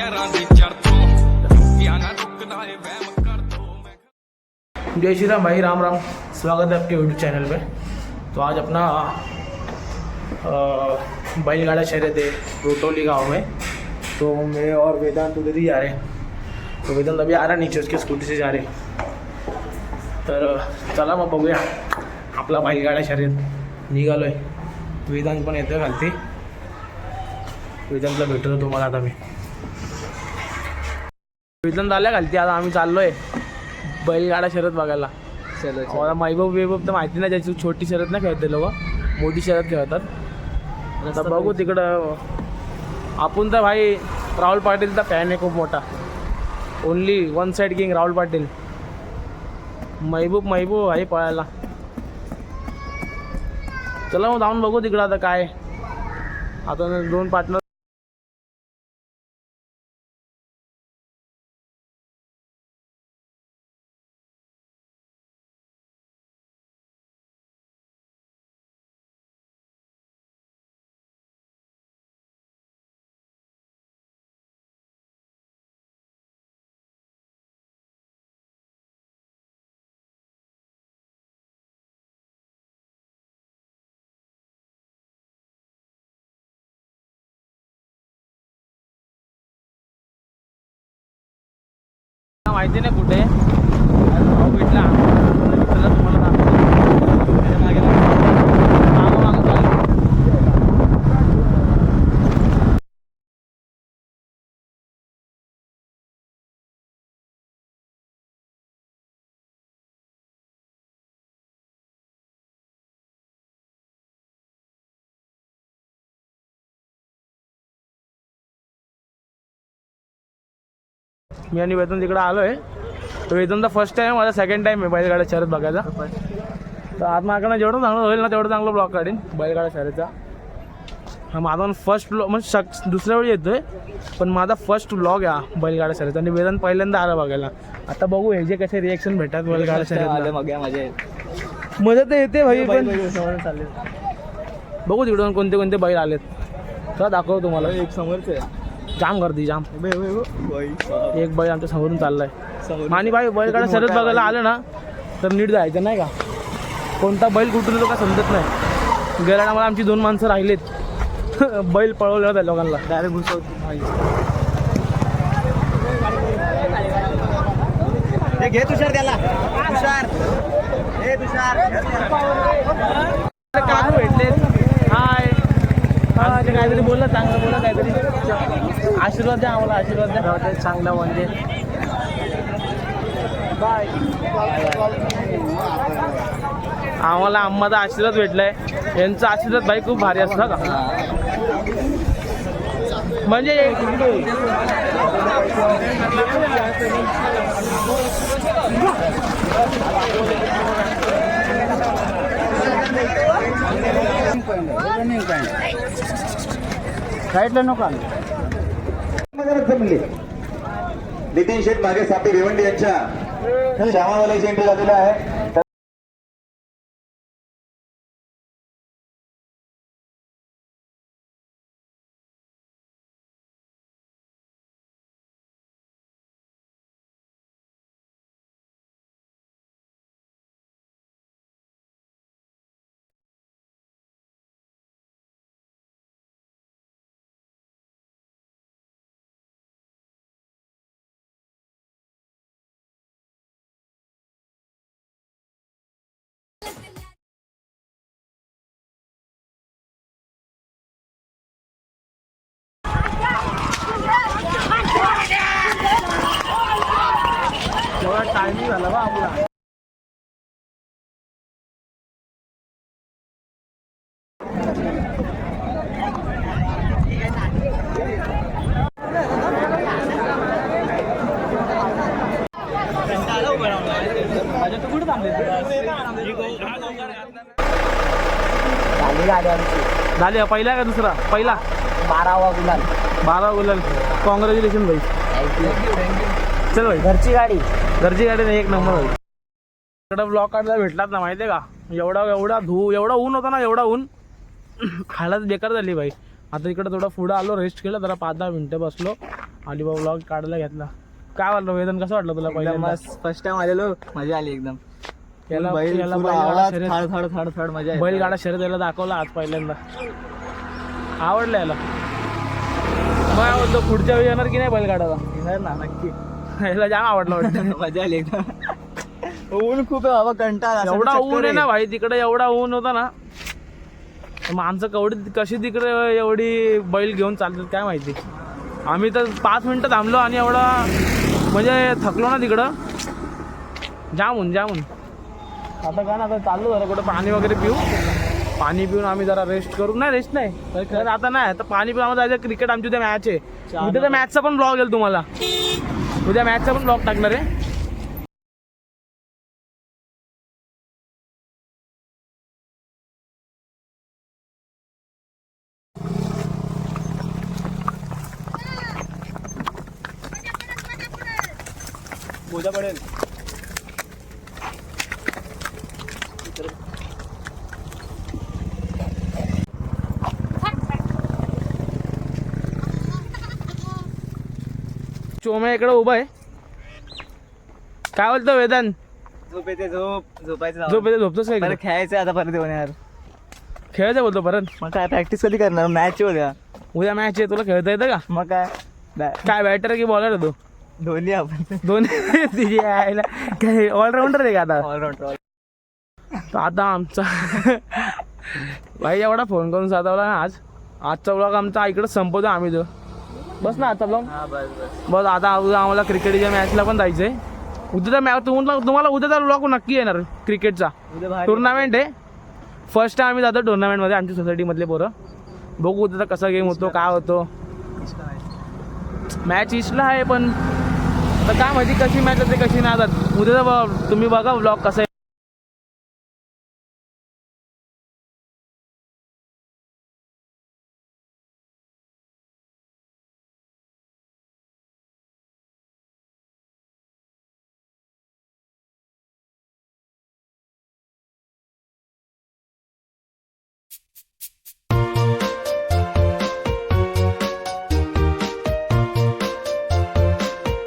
ਯਾਰਾਂ ਦੀ ਚੜ ਤੋਂ ਰੁਕਿਆ ਨਾ ਰੁਕਦਾ ਏ ਵਹਿਮ ਕਰ ਦੋ ਮੈਂ जय श्री राम भाई राम राम स्वागत है आपके यूट्यूब चैनल पे तो आज अपना अ, बैलगाड़ा शहर है रोटोली गांव में तो मैं और वेदांत उधर ही जा रहे हैं तो वेदांत अभी आ रहा नीचे उसके स्कूटी से जा रहे तर चला मग बघूया आपला बैलगाडा शर्यत निघालो आहे वेदांत पण येतो खालती वेदांतला भेटतो तुम्हाला आता मी वेदांत आल्या खालती आता आम्ही चाललो आहे बैलगाडा शर्यत बघायला. मला महबूब बिबूब तर माहिती नाही त्याची छोटी शर्यत नाही खेळते लोक. मोठी शर्यत खेळतात. आता बघू तिकडं. आपण तर भाई राहुल पाटीलचा फॅन आहे खूप मोठा. Only one side king Rahul Patil. Mehboob Mehboob आहे पळायला. चला मग जाऊन बघू तिकडं आता काय. आता दोन पार्टनर माहिती नाही कुठे आहे. भाऊ भेटला चला तुम्हाला दाखवतो. त्याच्यामागे लागलो. मागं मागं चाललो. मी आणि वेतन तिकडे आलो आहे तर वेतनचा फर्स्ट टाईम माझा सेकंड टाईम आहे बैलगाड्या शर्यत बघायचा तर आज माझ्याकडनं जेवढं चांगलं होईल ना तेवढं चांगलं ब्लॉग काढीन बैलगाडा शर्यतचा. हा माझा फर्स्ट ब्लॉग म्हणजे शक दुसऱ्या वेळी येतोय पण माझा फर्स्ट ब्लॉग आहे बैलगाडा शर्यत आणि वेदन पहिल्यांदा आला बघायला. आता बघू हे जे कसे रिएक्शन भेटतात बैलगाडा शर्यत मजा तर येते भाई पण बघू तिकडून कोणते कोणते बैल आलेत. चला दाखवतो तुम्हाला. एक समोरच. जाम गर्दी जाम. एक बैल आमच्या समोरून चाललाय. आणि बाई बैलगाडा शर्यत बघायला आलं ना तर नीट जायचं नाही का? कोणता बैल कुठून येतो का समजत नाही. गेल्या टायमाला आमची दोन माणसं राहिलेत. बैल पळवले होत्या लोकांना डायरेक्ट घुसवतो. घे तुषार त्याला. तुषार. हे तुषार. काकू भेटले हाय. हा काहीतरी बोलला चांगलं बोला आशीर्वाद द्या आम्हाला आशीर्वाद द्या. चांगला म्हणजे बाय आम्हाला आम्हाला आशीर्वाद भेटलाय. यांचा आशीर्वाद भाई खूप भारी असतो का म्हणजे साईडला नको आणू. जमले नितीन शेठ मागे सापे भिवंडी यांच्या श्यामावाल्याची एंट्री झालेला आहे टायमिंग झाला बा आपला. पहिला का दुसरा? पहिला. बारावा गुलाल. बारा गुलाल. कॉंग्रॅच्युलेशन भाई चल भाई घरची गाडी. घरची गाडी नाही एक नंबर भाई इकडं ब्लॉक काढला भेटलात ना माहिती आहे का? एवढा एवढा धू एवढा ऊन होता ना एवढा ऊन. हालत बेकार झाली भाई आता इकडं थोडं पुढं आलो रेस्ट केलं जरा पाच दहा मिनटं बसलो. अलिबाग ब्लॉग काढायला घेतला. काय वाटलं वेदन? कसं वाटलं तुला पहिल्यांदा? फर्स्ट टाइम आलेलो मजा आली एकदम. बैल. बैलगाडा शर्यत याला दाखवला आज पहिल्यांदा. आवडलं याला. काय बोलतो पुढच्या वेळी येणार की नाही बैलगाडाला येणार ना नक्की. याला जाम आवडलं वाटतं. मजा आली एकदम ऊन खूप आहे बाबा कंटाळ एवढा ऊन आहे ना भाई तिकडे एवढा ऊन होता ना. माणसं कवडी कशी तिकडे एवढी बैल घेऊन चालतात काय माहिती. आम्ही तर पाच मिनिटं थांबलो आणि एवढा म्हणजे थकलो ना तिकडं. जामून जामून आता काय ना आता चाललो जरा कुठं पाणी वगैरे पिऊ. पाणी पिऊन आम्ही जरा रेस्ट करू. नाही रेस्ट नाही. तर आता नाही तर पाणी पिऊन आम्हाला जायचं क्रिकेट आमची उद्या मॅच आहे. उद्या तर मॅचचा पण ब्लॉग येईल तुम्हाला. उद्या मॅचचा पण ब्लॉग टाकणार आहे. उद्या पडेल. चोम्या इकडे उभा आहे. काय बोलतो वेदन? झोप येते झोप झोपायचं झोप येते झोपतोस काय परत इकडे? खेळायचं आता परत येऊन यार. खेळायचं बोलतो परत. मग काय प्रॅक्टिस कधी करणार? मॅच उद्या. उद्या मॅच आहे तुला खेळता येतं का? मग काय? बॅ- काय बॅटर की बॉलर तू? धोनी आपण. दोन्ही. यायला काय ऑलराऊंडर आहे का आता? ऑलराऊंडर तर आता आमचा भाई एवढा फोन करून साधावला ना आज. आजचा ब्लॉग आमचा इकडं संपवतो आम्ही तो. बस ना ब्लॉग हा बस बस. बस आता आम्हाला क्रिकेटच्या मॅचला पण जायचं आहे उद्याचा मॅच तुम्हाला तुम्हाला उद्याचा ब्लॉग नक्की येणार क्रिकेटचा टुर्नामेंट आहे. फर्स्ट टाइम आम्ही जातो टुर्नामेंटमध्ये आमच्या सोसायटीमधले पोरं. बघू उद्याचा कसा गेम होतो काय होतो. मॅच इस्टला आहे पण आता काय माहिती कशी मॅच होते कशी नाही जात. उद्याचा तुम्ही बघा ब्लॉग कसा